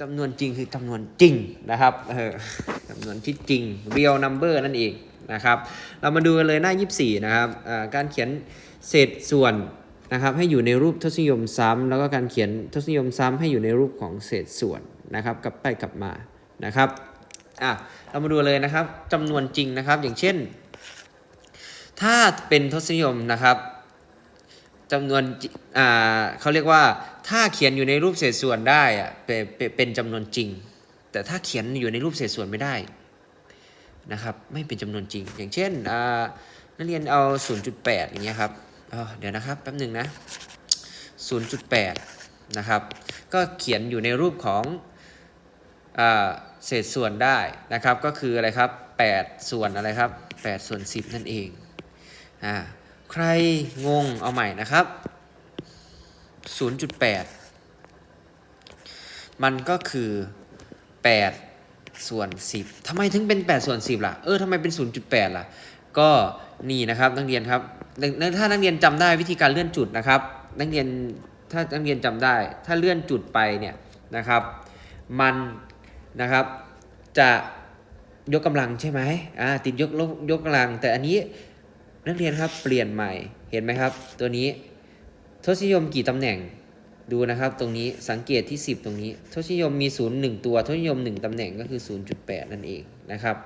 จำนวนจริงคือจำนวนจริงนะครับเออจำนวนที่จริง real number นั่นเองนะครับ เรามาดูกันเลยหน้า 24 นะครับการเขียนเศษส่วนนะครับให้อยู่ในรูปทศนิยมซ้ำแล้วก็การเขียนทศนิยมซ้ำให้อยู่ในรูปของเศษส่วนนะครับกลับไปกลับมานะครับอะเรามาดูเลยนะครับจำนวนจริงนะครับ อย่างเช่น ถ้าเป็นทศนิยมนะครับ จำนวนอ่าเขาเรียกว่าถ้าเขียนอยู่ในรูปเศษส่วนได้อะเป็นเป็นเป็นจำนวนจริง แต่ถ้าเขียนอยู่ในรูปเศษส่วนไม่ได้นะครับไม่เป็นจำนวนจริง อย่างเช่นอ่านักเรียนเอา 0.8 อย่างเงี้ยครับเดี๋ยวนะครับแป๊บหนึ่งนะ 0.8 นะครับ ก็เขียนอยู่ในรูปของอเศษส่วนได้นะครับ ก็คืออะไรครับ 8 ส่วนอะไรครับ 8 ส่วน 10 นั่นเองอ่า ใครงงเอาใหม่นะครับ 0.8 มันก็คือ 8 ส่วน 10 ทำไมถึงเป็น 8 ส่วน 10 ล่ะ เออทำไมเป็น 0.8 ล่ะ ก็นี่นะครับนักเรียนครับ ถ้านักเรียนจำได้วิธีการเลื่อนจุดนะครับ นักเรียนถ้านักเรียนจำได้ ถ้าเลื่อนจุดไปเนี่ยนะครับ มันนะครับจะยกกำลังใช่ไหมอ่าติดยกลบยกกำลัง แต่อันนี้ นักเรียนครับเปลี่ยนใหม่เห็นไหมครับ ตัวนี้ทศนิยมกี่ตำแหน่งดูนะครับ ตรงนี้สังเกตที่ 10 ตรงนี้ทศนิยมมี0 1ตัวทศนิยม 1ตำแหน่งก็คือ 0.8 นั่นเองนะครับ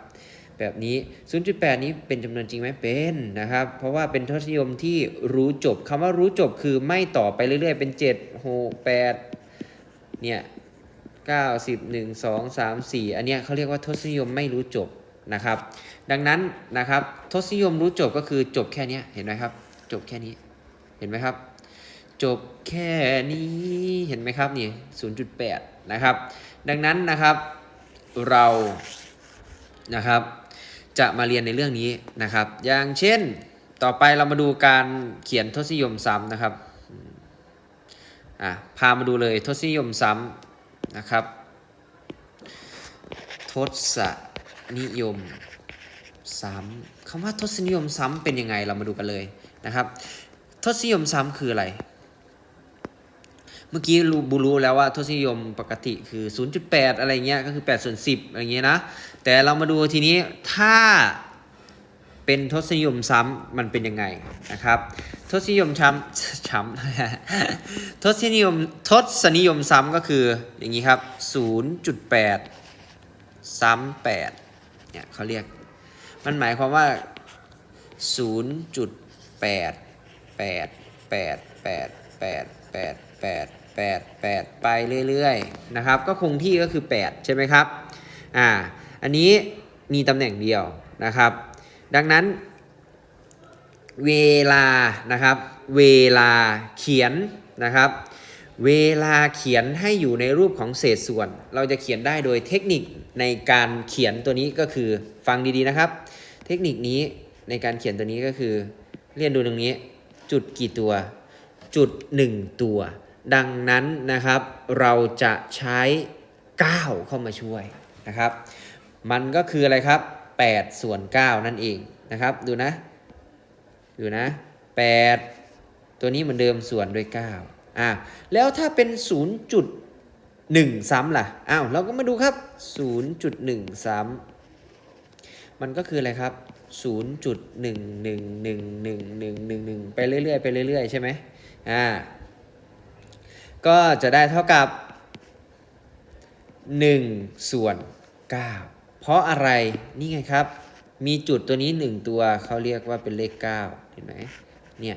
แบบนี้ 0.8 นี้เป็นจำนวนจริงไหมเป็นนะครับ เพราะว่าเป็นทศนิยมที่รู้จบคำว่ารู้จบคือไม่ต่อไปเรื่อยๆ เป็น 7 6 8เนี่ย9 10 1 2 3 4 อันเนี้ยเขาเรียกว่าทศนิยมไม่รู้จบ นะครับ ดังนั้นนะครับทศนิยมรู้จบก็คือจบแค่นี้เห็นไหมครับ จบแค่นี้เห็นไหมครับ จบแค่นี้เห็นไหมครับนี่0.8 นะครับ ดังนั้นนะครับเรานะครับจะมาเรียนในเรื่องนี้นะครับ อย่างเช่นต่อไปเรามาดูการเขียนทศนิยมซ้ำนะครับอะพามาดูเลยทศนิยมซ้ำนะครับ ทศ นิยมซ้ำคำว่าทศนิยมซ้ำเป็นยังไงเรามาดูกันเลยนะครับ ทศนิยมซ้ำคืออะไร เมื่อกี้รู้บูรู้แล้วว่าทศนิยมปกติคือ 0.8 อะไรเงี้ยก็คือ8ส่วน10 อะไรเงี้ยนะ แต่เรามาดูทีนี้ถ้าเป็นทศนิยมซ้ำมันเป็นยังไงนะครับ ทศนิยมช้ำช้ำทศนิยมทศนิยมซ้ำก็คืออย่างนี้ครับ 0.8 ซ้ำ8 เนี่ยเขาเรียก มันหมายความว่า 0.8 8 8 8 8 8 8 8 8 ไปเรื่อยๆนะครับ ก็คงที่ก็คือ 8 ใช่ไหมครับ อ่า อันนี้มีตำแหน่งเดียวนะครับ ดังนั้น เวลานะครับ เวลาเขียนนะครับ เวลาเขียนให้อยู่ในรูปของเศษส่วน เราจะเขียนได้โดยเทคนิคในการเขียนตัวนี้ก็คือฟังดีๆนะครับ เทคนิคนี้ในการเขียนตัวนี้ก็คือ เรียนดูตรงนี้จุดกี่ตัว จุด 1 ตัว ดังนั้นนะครับเราจะใช้ 9 เข้ามาช่วยนะครับ มันก็คืออะไรครับ 8 ส่วน 9 นั่นเองนะครับ ดูนะ ดูนะ 8 ตัวนี้เหมือนเดิมส่วนด้วย 9 อะแล้วถ้าเป็น 0.1 ซ้ำล่ะอ้าวเราก็มาดูครับ 0.1 ซ้ำมันก็คืออะไรครับ0.1111111ไปเรื่อยๆไปเรื่อยๆ ใช่ไหมอ่าก็จะได้เท่ากับ 1 ส่วน 9 เพราะอะไรนี่ไงครับ มีจุดตัวนี้ 1 ตัวเขาเรียกว่าเป็นเลข 9 เห็นไหมเนี่ย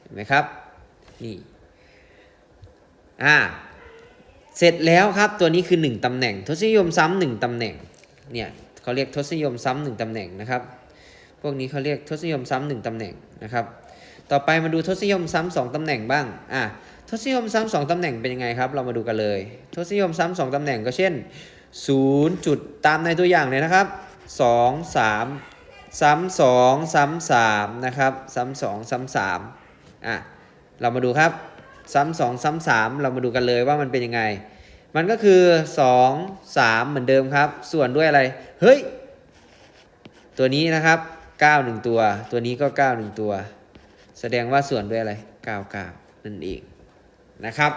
เห็นไหมครับ นี่อ่าเสร็จแล้วครับตัวนี้คือ 1ตำแหน่ง ทศนิยมซ้ำหนึ่งตำแหน่งเนี่ยเขาเรียกทศนิยมซ้ำหนึ่งตำแหน่งนะครับ พวกนี้เขาเรียกทศนิยมซ้ำหนึ่งตำแหน่งนะครับ ต่อไปมาดูทศนิยมซ้ำสองตำแหน่งบ้างอะทศนิยมซ้ำสองตำแหน่งเป็นยังไงครับ เรามาดูกันเลย ทศนิยมซ้ำสองตำแหน่งก็เช่น0จุดตามในตัวอย่างเลยนะครับ 2 3 ซ้ำสองซ้ำสามนะครับ ซ้ำสองซ้ำสามอะ เรามาดูครับ ซ้ำสองซ้ำสามเรามาดูกันเลยว่ามันเป็นยังไง มันก็คือ 2 3 เหมือนเดิมครับ ส่วนด้วยอะไร เฮ้ย ตัวนี้นะครับ 9 1 ตัว ตัวนี้ก็ 9 1 ตัว แสดงว่าส่วนด้วยอะไร 9 9 นั่นเองนะครับ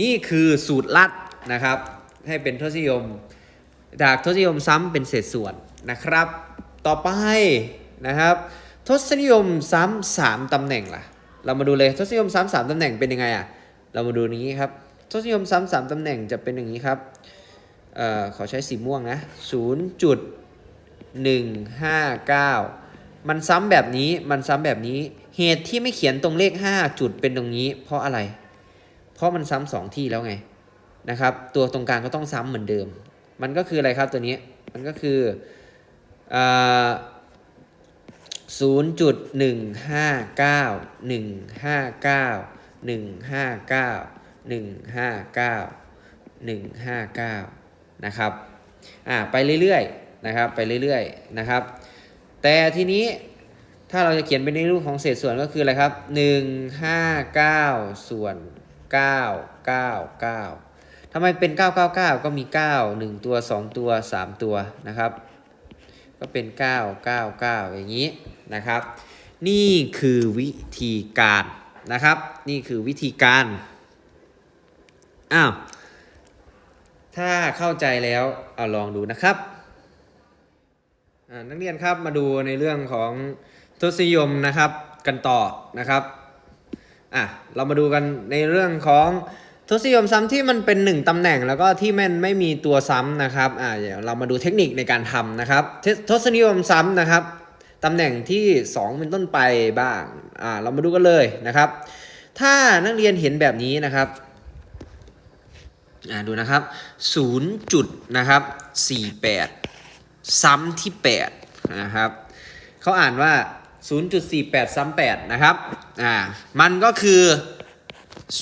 นี่คือสูตรลัดนะครับ ให้เป็นทศนิยม จากทศนิยมซ้ำเป็นเศษส่วนนะครับ ต่อไปนะครับ ทศนิยมซ้ำสามตำแหน่งล่ะ เรามาดูเลยทศนิยมซ้ำสามตำแหน่งเป็นยังไงอะ เรามาดูนี้ครับทศนิยมซ้ำสามตำแหน่งจะเป็นอย่างนี้ครับเอ่อขอใช้สีม่วงนะ0.159มันซ้ำแบบนี้มันซ้ำแบบนี้ เหตุที่ไม่เขียนตรงเลข 5 จุดเป็นตรงนี้ เพราะอะไร เพราะมันซ้ำสองที่แล้วไงนะครับ ตัวตรงกลางก็ต้องซ้ำเหมือนเดิม มันก็คืออะไรครับตัวนี้ มันก็คืออ 0.159 159 159 159 159 นะครับอ่าไปเรื่อยๆนะครับไปเรื่อยๆนะครับ แต่ทีนี้ถ้าเราจะเขียนเป็นในรูปของเศษส่วนก็คืออะไรครับ 159 ส่วน 999ทำไมเป็น 999 ก็มี 9 1 ตัว 2 ตัว 3 ตัวนะครับ ก็เป็น 999 อย่างนี้ นะครับ นี่คือวิธีการนะครับ นี่คือวิธีการอ้าวถ้าเข้าใจแล้วเอาลองดูนะครับนักเรียนครับมาดูในเรื่องของทศนิยมนะครับกันต่อนะครับอะเรามาดูกันในเรื่องของทศนิยมซ้ำที่มันเป็น 1ตำแหน่งแล้วก็ที่มันไม่มีตัวซ้ำนะครับอ่าเดี๋ยวเรามาดูเทคนิคในการทำนะครับททศนิยมซ้ำนะครับ ตำแหน่งที่ 2 เป็นต้นไปบ้างอ่าเรามาดูกันเลยนะครับ ถ้านักเรียนเห็นแบบนี้นะครับอ่าดูนะครับ0จุดนะครับ48 ซ้ำที่ 8 นะครับเขาอ่านว่า 0.48 ซ้ำ8นะครับอ่ามันก็คือ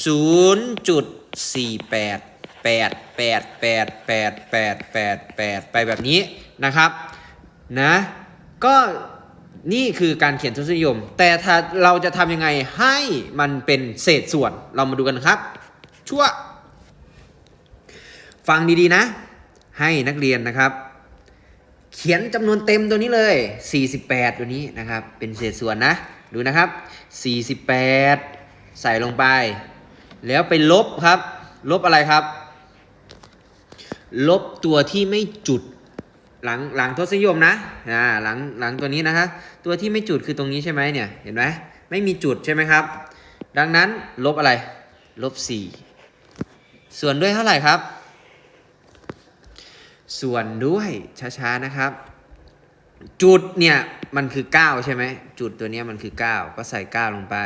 0.48 8 8 8 8 8 8 8ไปแบบนี้นะครับ นะ ก็ นี่คือการเขียนทศนิยม แต่ถ้าเราจะทำยังไงให้มันเป็นเศษส่วน เรามาดูกันครับ ชั่ว ฟังดีๆนะ ให้นักเรียนนะครับ เขียนจำนวนเต็มตัวนี้เลย 48 ตัวนี้นะครับ เป็นเศษส่วนนะ ดูนะครับ 48 ใส่ลงไป แล้วไปลบครับ ลบอะไรครับ ลบตัวที่ไม่จุด หลังหลังทศนิยมนะอ่าหลังหลังตัวนี้นะครับตัวที่ไม่จุดคือตรงนี้ใช่ไหมเนี่ยเห็นไหมไม่มีจุดใช่ไหมครับ ดังนั้นลบอะไรลบ4ส่วนด้วยเท่าไหร่ครับ ส่วนด้วยช้าๆนะครับ จุดเนี่ยมันคือ 9 ใช่ไหมจุดตัวนี้มันคือ 9 ก็ใส่ 9 ลงไป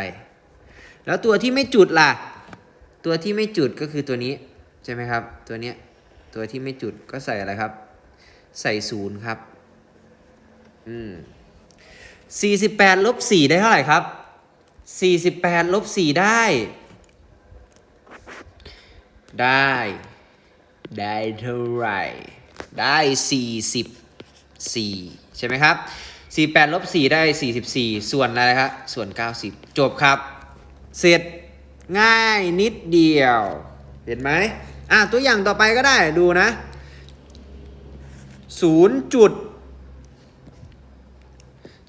แล้วตัวที่ไม่จุดล่ะ ตัวที่ไม่จุดก็คือตัวนี้ใช่ไหมครับ ตัวนี้ตัวที่ไม่จุดก็ใส่อะไรครับ ใส่ศูนย์ครับ อืม48ลบ4ได้เท่าไหร่ครับ48ลบ4ได้ ได้ ได้เท่าไหร่ ได้44ใช่ไหมครับ48ลบ4ได้44ส่วนอะไรครับส่วน90จบครับ เสร็จง่ายนิดเดียว เห็นไหมอะตัวอย่างต่อไปก็ได้ดูนะ 0จุด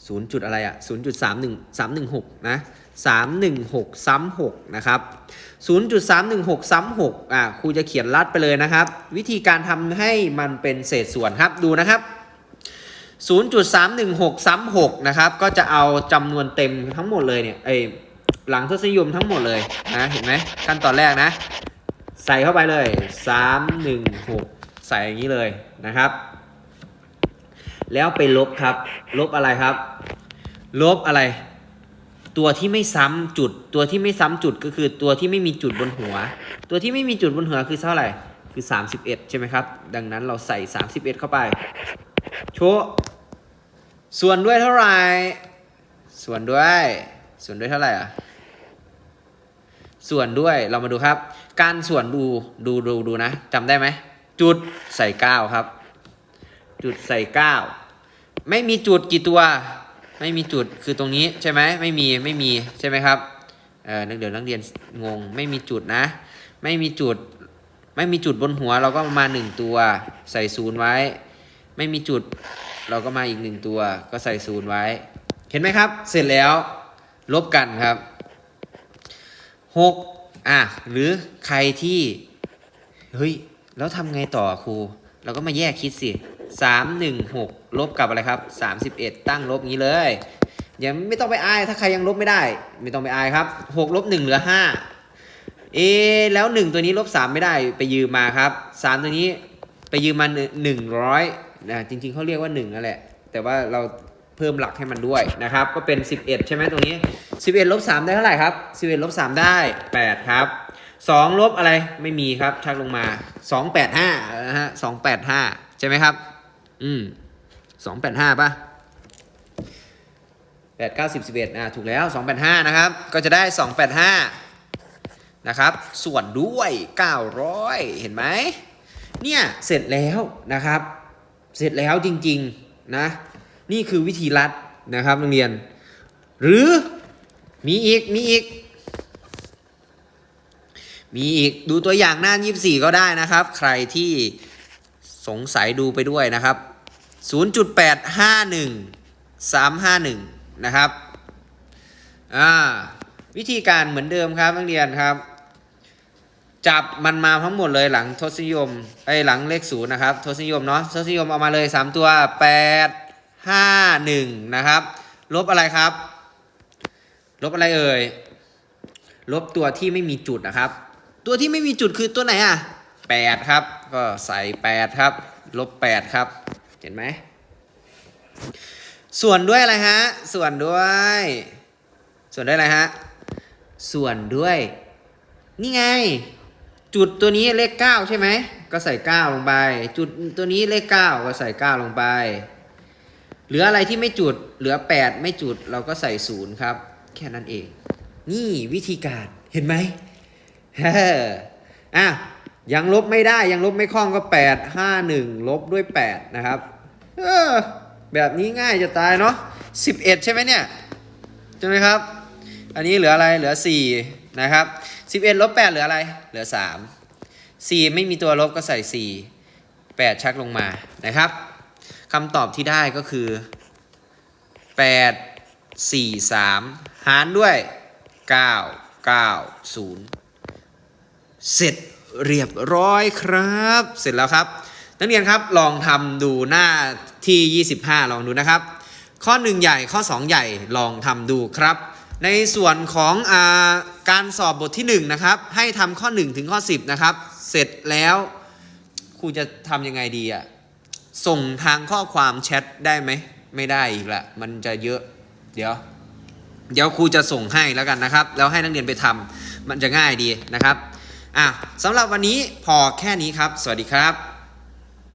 0จุดอะไรอะ0.31 316นะ316ซ้ำ6นะครับ0.316ซ้ำ6อะครูจะเขียนลัดไปเลยนะครับ วิธีการทำให้มันเป็นเศษส่วนครับดูนะครับ0.316ซ้ำ6นะครับ ก็จะเอาจำนวนเต็มทั้งหมดเลยเนี่ยไอหลังทศนิยมทั้งหมดเลยนะเห็นไหมขั้นตอนแรกนะ ใส่เข้าไปเลย316ใส่อย่างนี้เลยนะครับ แล้วไปลบครับ ลบอะไรครับ ลบอะไร ตัวที่ไม่ซ้ำจุด ตัวที่ไม่ซ้ำจุดก็คือตัวที่ไม่มีจุดบนหัว ตัวที่ไม่มีจุดบนหัวคือเท่าไหร่คือ 31 ใช่ไหมครับ ดังนั้นเราใส่ 31 เข้าไป โชว์ส่วนด้วยเท่าไหร่ ส่วนด้วย ส่วนด้วยเท่าไหร่อะ ส่วนด้วยเรามาดูครับ การส่วนดูดูดูดูนะจำได้ไหม จุดใส่ 9 ครับ จุดใส่9ไม่มีจุดกี่ตัว ไม่มีจุดคือตรงนี้ใช่ไหมไม่มีไม่มีใช่ไหมครับเออเดี๋ยวนักเรียนงงไม่มีจุดนะ ไม่มีจุด ไม่มีจุดบนหัวเราก็มาหนึ่งตัวใส่ศูนย์ไว้ ไม่มีจุดเราก็มาอีกหนึ่งตัว ก็ใส่ศูนย์ไว้ เห็นไหมครับ เสร็จแล้วลบกันครับหกอะหรือใครที่เฮ้ยแล้วทำไงต่อครู เราก็มาแยกคิดสิ สามหนึ่งหกลบกับอะไรครับสามสิบเอ็ดตั้งลบงี้เลยอย่าไม่ต้องไปอายถ้าใครยังลบไม่ได้ ไม่ต้องไปอายครับหกลบหนึ่งเหลือห้าเอแล้วหนึ่งตัวนี้ลบสามไม่ได้ไปยืมมาครับสามตัวนี้ไปยืมมาหนึ่งร้อยนะจริงๆเขาเรียกว่าหนึ่งนั่นแหละ แต่ว่าเราเพิ่มหลักให้มันด้วยนะครับ ก็เป็น 11 ใช่ไหมตรงนี้ 11ลบ3ได้เท่าไหร่ครับ 11ลบ3ได้ 8 ครับ 2 ลบอะไรไม่มีครับชักลงมา 285นะฮะ285 ใช่ไหมครับ อืม285ป่ะ8 9 10 11อะถูกแล้ว285นะครับ ก็จะได้285นะครับ ส่วนด้วย900เห็นไหมเนี่ย เสร็จแล้วนะครับ เสร็จแล้วจริง ๆ นะ นี่คือวิธีรัดนะครับนักเรียน หรือมีอีก มีอีก มีอีกดูตัวอย่างหน้า 24 ก็ได้นะครับ ใครที่ สงสัยดูไปด้วยนะครับ 0.851 351 นะครับ อ่า วิธีการเหมือนเดิมครับนักเรียนครับ จับมันมาทั้งหมดเลยหลังทศนิยมไอ้หลังเลขศูนย์นะครับ ทศนิยมเนาะทศนิยมเอามาเลย 3 ตัว 8 5 1 นะครับ ลบอะไรครับ ลบอะไรเอ่ยลบตัวที่ไม่มีจุดนะครับ ตัวที่ไม่มีจุดคือตัวไหนอะ 8 ครับ ก็ใส่ 8 ครับ ลบ 8 ครับ เห็นไหม ส่วนด้วยอะไรฮะ ส่วนด้วย ส่วนด้วยอะไรฮะ ส่วนด้วย นี่ไง จุดตัวนี้เลข 9 ใช่ไหม ก็ใส่ 9 ลงไป จุดตัวนี้เลข 9 ก็ใส่ 9 ลงไป เหลืออะไรที่ไม่จุด เหลือ 8 ไม่จุด เราก็ใส่ 0 ครับ แค่นั้นเอง นี่วิธีการ เห็นไหมเฮ้ออะ ยังลบไม่ได้ยังลบไม่คล่องก็ 8 5 1 ลบด้วย 8 นะครับ เออ แบบนี้ง่ายจะตายเนาะ11 ใช่ไหมเนี่ยใช่ไหมครับ อันนี้เหลืออะไรเหลือ 4 นะครับ 11 ลบ 8 เหลืออะไร เหลือ 3 4 ไม่มีตัวลบก็ใส่ 4 8 ชักลงมานะครับคำตอบที่ได้ก็คือ 8 4 3 หารด้วย 9 9 0 เสร็จ เรียบร้อยครับ เสร็จแล้วครับ นักเรียนครับลองทำดูหน้าที่ 25 ลองดูนะครับ ข้อ 1 ใหญ่ข้อ 2 ใหญ่ลองทำดูครับ ในส่วนของอาการสอบบทที่ 1 นะครับ ให้ทำข้อ 1 ถึงข้อ 10 นะครับ เสร็จแล้วครูจะทำยังไงดีอะส่งทางข้อความแชทได้ไหมไม่ได้อีกละมันจะเยอะ เดี๋ยว เดี๋ยวครูจะส่งให้แล้วกันนะครับ แล้วให้นักเรียนไปทำมันจะง่ายดีนะครับ อะสำหรับวันนี้พอแค่นี้ครับ สวัสดีครับ